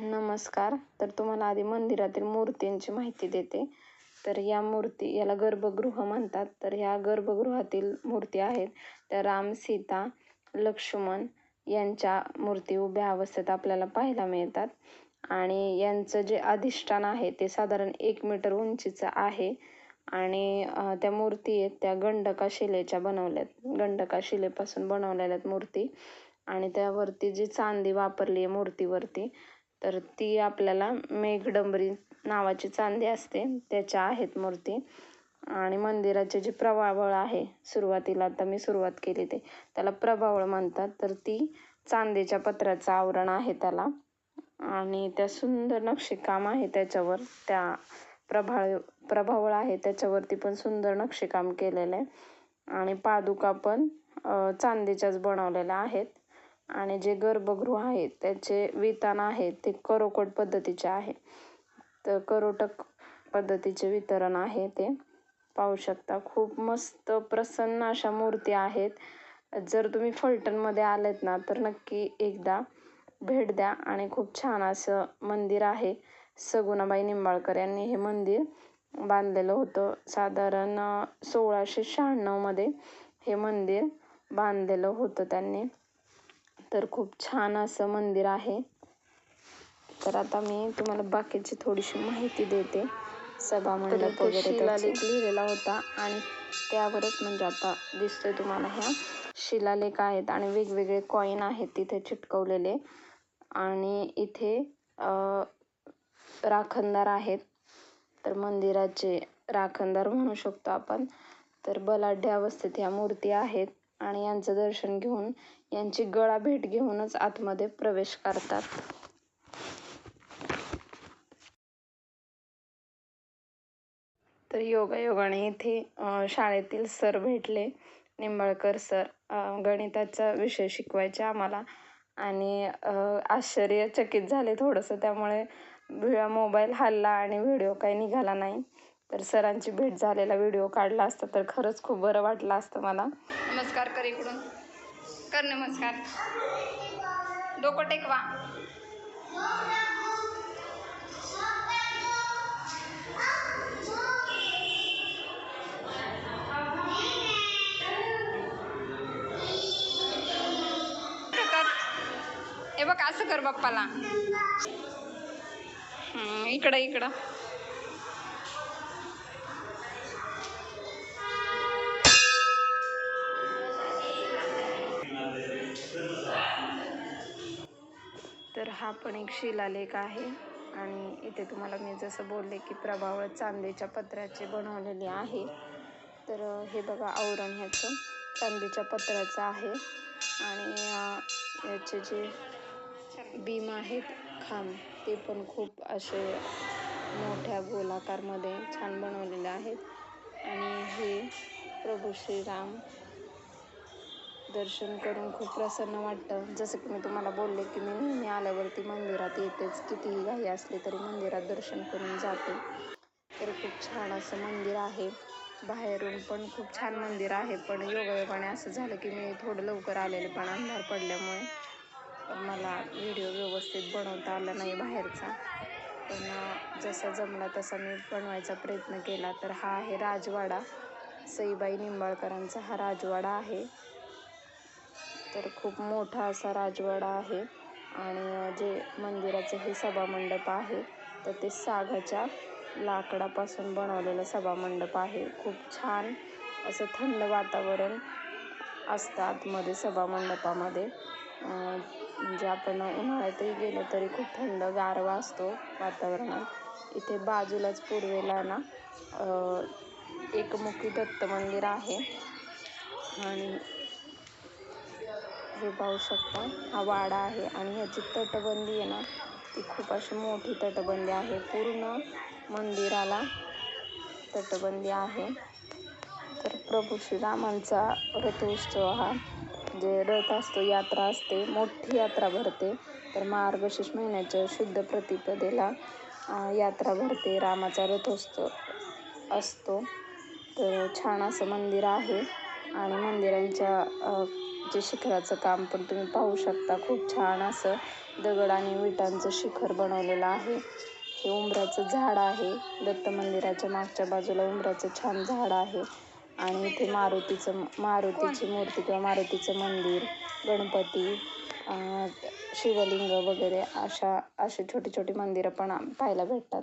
नमस्कार. तर तुम्हाला आधी मंदिरातील मूर्तींची माहिती देते. तर या मूर्ती याला गर्भगृह म्हणतात. तर ह्या गर्भगृहातील मूर्ती आहेत. त्या राम सीता लक्ष्मण यांच्या मूर्ती उभ्या अवस्थेत आपल्याला पाहायला मिळतात. आणि यांचं जे अधिष्ठान आहे ते साधारण एक मीटर उंचीचं आहे. आणि त्या मूर्ती आहेत त्या गंडका शिलेच्या बनवल्यात. गंडका शिलेपासून बनवलेल्या आहेत मूर्ती. आणि त्यावरती जी चांदी वापरली आहे मूर्तीवरती तर ती आपल्याला मेघडंबरी नावाची चांदी असते. त्याच्या आहेत मूर्ती. आणि मंदिराचे जे प्रभावळ आहे सुरुवातीला आता मी सुरुवात केली ते त्याला प्रभावळ म्हणतात. तर ती चांदीच्या पत्र्याचं आवरण आहे त्याला. आणि त्या सुंदर नक्षीकाम आहे त्याच्यावर. त्या प्रभाळ प्रभावळ आहे त्याच्यावरती पण सुंदर नक्षीकाम केलेलं आहे. आणि पादुका पण चांदीच्याच बनवलेल्या आहेत. आणि जे गर्भगृह आहे त्याचे वितान आहे ते करोकोट पद्धतीचे आहे. तर करोटक पद्धतीचे वितरण आहे ते. पाहू शकता खूप मस्त प्रसन्न अशा मूर्ती आहेत. जर तुम्ही फलटणमध्ये आलेत ना तर नक्की एकदा भेट द्या आणि खूप छान असं मंदिर आहे. सगुणाबाई निंबाळकर यांनी हे मंदिर बांधलेलं होतं. साधारण सोळाशे शहाण्णवमध्ये हे मंदिर बांधलेलं होतं त्यांनी. तर खूप छान असं मंदिर आहे. तर आता मी तुम्हाला बाकीची थोडीशी माहिती देते. सभामंडप वगैरे शिलालेख लिहिलेला होता आणि त्यावरच म्हणजे आता दिसतोय तुम्हाला ह्या शिलालेख आहेत आणि वेगवेगळे कॉईन आहेत तिथे चिटकवलेले. आणि इथे राखणदार आहेत. तर मंदिराचे राखणदार म्हणू शकतो आपण. तर बलाढ्य अवस्थेत ह्या मूर्ती आहेत. आणि यांचं दर्शन घेऊन यांची गळा भेट घेऊनच आतमध्ये प्रवेश करतात. तर योगायोगाने इथे शाळेतील सर भेटले. निंबाळकर सर गणिताचा विषय शिकवायचे आम्हाला. आणि आश्चर्यचकित झाले थोडंसं. त्यामुळे मोबाईल हलला आणि व्हिडिओ काही निघाला नाही. तर सरांची भेट झालेला व्हिडिओ काढला असता तर खरंच खूप बरं वाटलं असतं मला. नमस्कार कर इकडून कर नमस्कार. डोकं टेकवा. हे बघ असं कर बाप्पाला. इकडं इकडं. तर हा पण एक शिलालेख आहे. आणि इथे तुम्हाला मी जसं बोलले की प्रभावळ चांदीच्या पत्र्याचे बनवलेले आहे. तर हे बघा आवरण ह्याचं चांदीच्या पत्राचं आहे. आणि याचे जे बीम आहेत खांब ते पण खूप असे मोठ्या गोलाकारमध्ये छान बनवलेले आहेत. आणि हे प्रभू श्रीराम दर्शन करून खूप प्रसन्न वाटतं. जसं की मी तुम्हाला बोलले की मी नेहमी आल्यावरती मंदिरात येतेच. कितीही घाई असली तरी मंदिरात दर्शन करून जाते. तर खूप छान असं मंदिर आहे. बाहेरून पण खूप छान मंदिर आहे. पण योगायोगाने असं झालं की मी थोडं लवकर आलेले पण अंधार पडल्यामुळे मला व्हिडिओ व्यवस्थित बनवता आला नाही बाहेरचा. पण जसा जमला तसा मी बनवायचा प्रयत्न केला. तर हा आहे राजवाडा. सईबाई निंबाळकरांचा हा राजवाडा आहे. तर खूप मोठा असा राजवाडा आहे. आणि जे मंदिराचं हे सभामंडप आहे तर ते सागाच्या लाकडापासून बनवलेलं सभामंडप आहे. खूप छान असं थंड वातावरण असतं आतमध्ये सभामंडपामध्ये. म्हणजे आपण उन्हाळ्यातही गेलो तरी खूप थंड गारवा असतो वातावरणात. इथे बाजूलाच पूर्वेला ना एकमुखी दत्त मंदिर आहे. आणि हे पाहू शकता. हा वाडा आहे आणि ह्याची तटबंदी आहे ना ती खूप अशी मोठी तटबंदी आहे. पूर्ण मंदिराला तटबंदी आहे. तर प्रभू श्रीरामांचा रथोत्सव हा जे रथ असतो यात्रा असते मोठी यात्रा भरते. तर मार्गशीर्ष महिन्याच्या शुद्ध प्रतिपदेला यात्रा भरते रामाचा रथोत्सव असतो. तर छान असं मंदिर आहे आणि मंदिरांच्या जे शिखराचं काम पण तुम्ही पाहू शकता. खूप छान असं दगड आणि विटांचं शिखर बनवलेलं आहे. हे उंबराचं झाड आहे. दत्त मंदिराच्या मागच्या बाजूला उंबराचं छान झाड आहे. आणि इथे मारुतीचं मारुतीची मूर्ती किंवा मारुतीचं मंदिर गणपती शिवलिंग वगैरे अशा अशी छोटी छोटी मंदिरं पण पाहायला भेटतात.